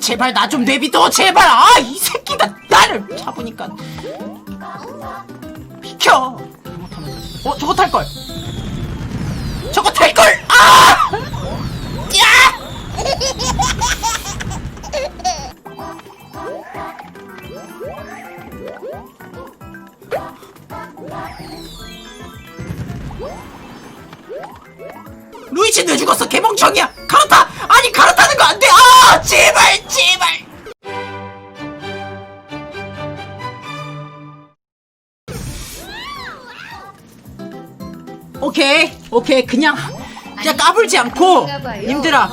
제발 나 좀 내비둬 제발. 아 이 새끼가 나를 잡으니까. 비켜. 잘못하면. 어 저거 탈걸? 저거 탈걸? 아! 야! 루이치는 왜 죽었어. 개멍청이야. 갈아타 오케이 오케이 그냥 그냥 까불지 않고 님들아?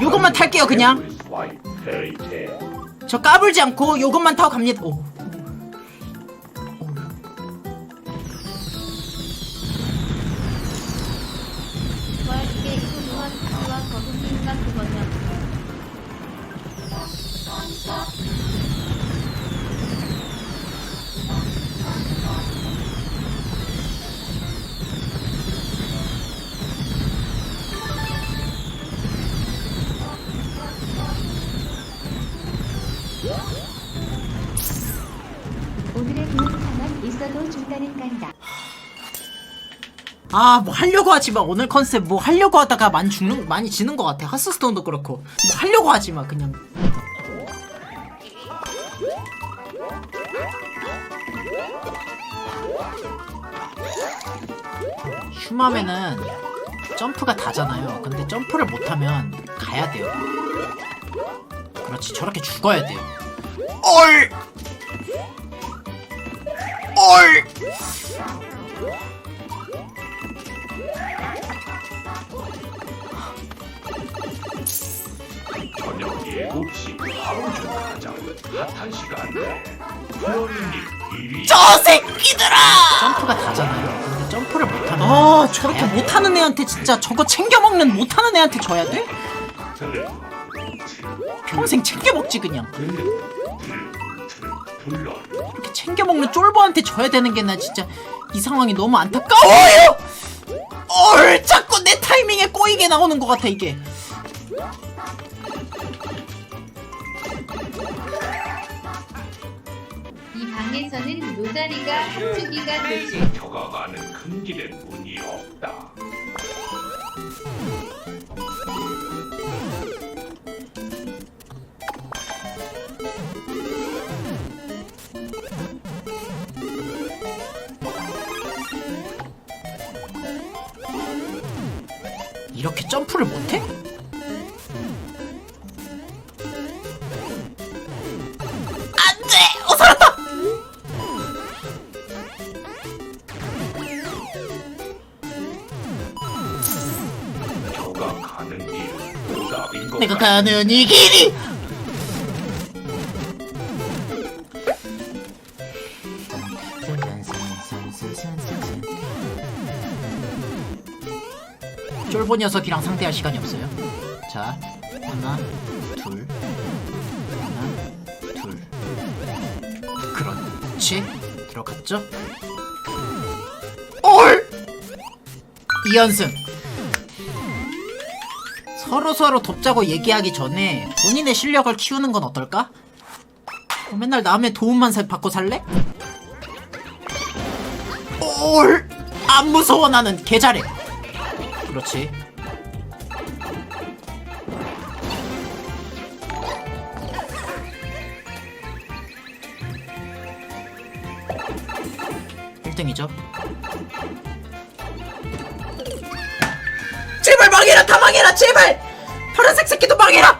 요것만 탈게요 그냥. 저 까불지 않고 요것만 타고 갑니다 오. 있어도 중단은 간다. 아, 뭐 하려고 하지 마. 오늘 컨셉 뭐 하려고 하다가 많이 죽는, 많이 지는 것 같아. 하스스톤도 그렇고. 뭐 하려고 하지 마, 그냥. 슈마맨은 점프가 다잖아요. 근데 점프를 못하면 가야 돼요. 그렇지, 저렇게 죽어야 돼요. 얼! 얼! 저녁 7시 하루 중 가장 핫한 시간대. 플로리님 일이 저 새끼들아! 점프가 다잖아요. 근데 점프를 못하면. 아, 저렇게 못하는 애한테 진짜 저거 챙겨 먹는 못하는 애한테 줘야 돼? 평생 챙겨 먹지, 그냥. 이렇게 챙겨 먹는 쫄보한테 줘야 되는 게 나 진짜 이 상황이 너무 안타까워요! 얼! 자꾸 내 타이밍에 꼬이게 나오는 것 같아, 이게. 이 방에서는 노자리가 합주기가 되지. 켜가가는 큰 길에 문이 없다. 이렇게 점프를 못해? 안 돼! 어, 살았다! 내가. 가는 이 길이! 쫄보 녀석이랑 상대할 시간이 없어요. 자, 하나, 둘, 하나, 둘. 그렇지. 들어갔죠? 올! 2연승. 서로 서로 돕자고 얘기하기 전에 본인의 실력을 키우는 건 어떨까? 어, 맨날 남의 도움만 사- 받고 살래? 올! 안 무서워 나는 개 잘해. 그렇지. 일등이죠? 제발 망해라! 다 망해라! 제발! 파란색 새끼도 망해라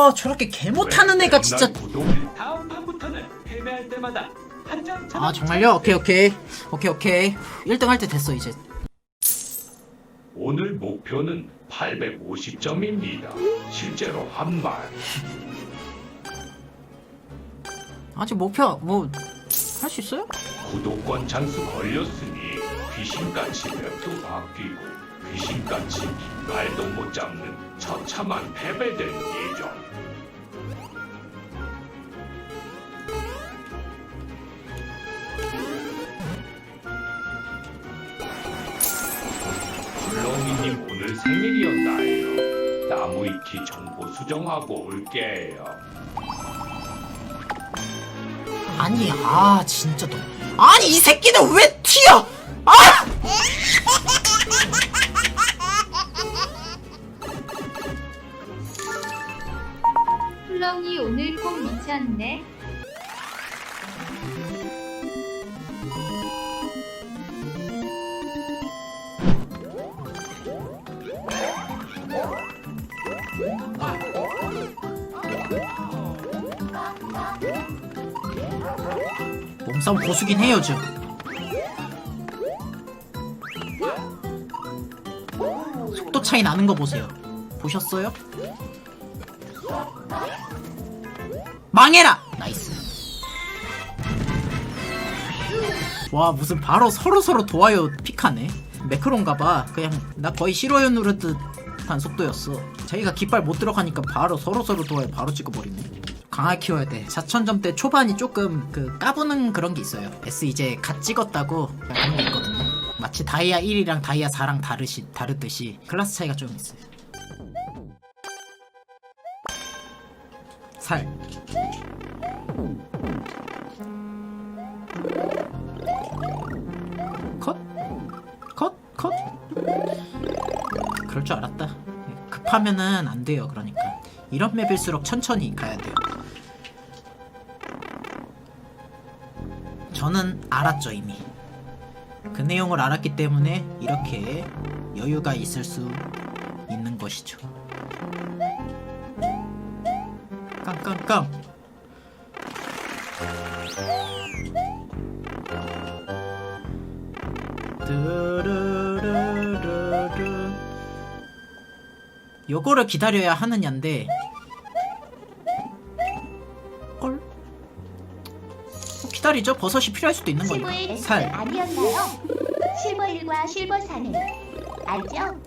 아 저렇게 개 못하는 애가 진짜 다음 판부터는 패배할 때마다 한장 아 정말요? 오케이 오케이 오케이 오케이 1등 할 때 됐어 이제 오늘 목표는 850점입니다. 실제로 한 말. 아직 목표 뭐 할 수 있어요? 구독권 찬스 걸렸으니 귀신같이 맵도 바뀌고 귀신같이 발도 못 잡는 처참한 패배된 예정. 블롱이님 오늘 생일이었나요? 나무 위키 정보 수정하고 올게요. 아니 아 진짜 너 아니 이 새끼는 왜 튀어 아 플렁이 오늘 꼭 미쳤네. 몸싸움 고수긴 해요 좀 속도 차이 나는 거 보세요 보셨어요? 망해라! 나이스. 와 무슨 바로 서로서로 도와요 픽하네. 매크론가봐. 그냥 나 거의 싫어요 누르듯 한 속도였어. 자기가 깃발 못 들어가니까 바로 서로서로 도와요. 바로 찍어버리네. 강하게 키워야 돼. 4천점대 초반이 조금 그 까부는 그런 게 있어요. S 이제 갓 찍었다고 그런 게 있거든요. 마치 다이아 1이랑 다이아 4랑 다르시, 다르듯이 클래스 차이가 좀 있어요 살 컷? 컷? 컷? 그럴 줄 알았다. 급하면은 안 돼요. 그러니까 이런 맵일수록 천천히 가야 돼요. 저는 알았죠 이미. 그 내용을 알았기 때문에 이렇게 여유가 있을 수 있는 것이죠. 뚜루루루루. 요거를 기다려야 하느냐인데 헐? 뭐 기다리죠 버섯이 필요할 수도 있는 거니까 살 아니었나요? 실버 1과 실버 4는 알죠?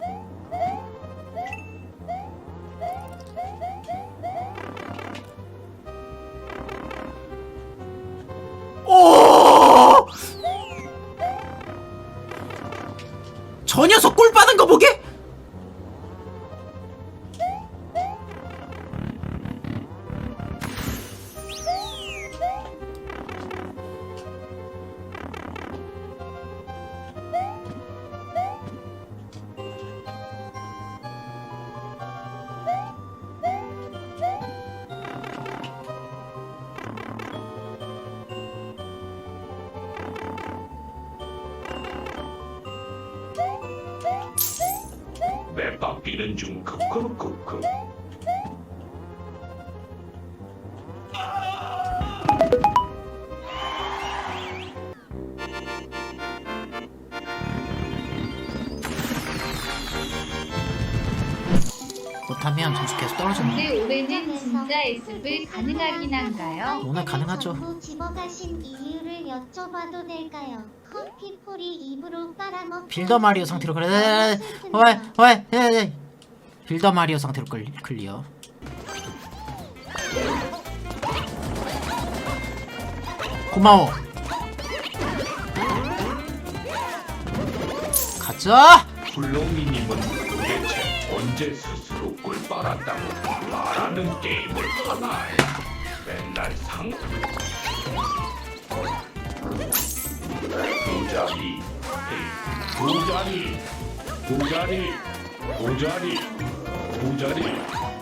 저 녀석 맵 바뀌는 중 크크크크. 못하면 점수 계속 떨어지는 근데 올해는 진짜 S불 가능하긴 한가요? 오늘 가능하죠. 전부 집어가신 이유를 여쭤봐도 될까요? 커피풀이 입으로 빨아먹고 빌더 마리오 상태로 그래. 네, 왜, 왜, 네, 네. 빌더 마리오 상태로 클리, 클리어 고마워. 가자. 도대체 언제 스스로 꿀 빨았다고 말하는 게임을 하나 해? 맨날 상. 두 자리, 두 자리, 두 자리, 두 자리, 두 자리.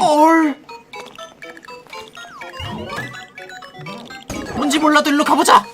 얼 뭔지 몰라도 일로 가보자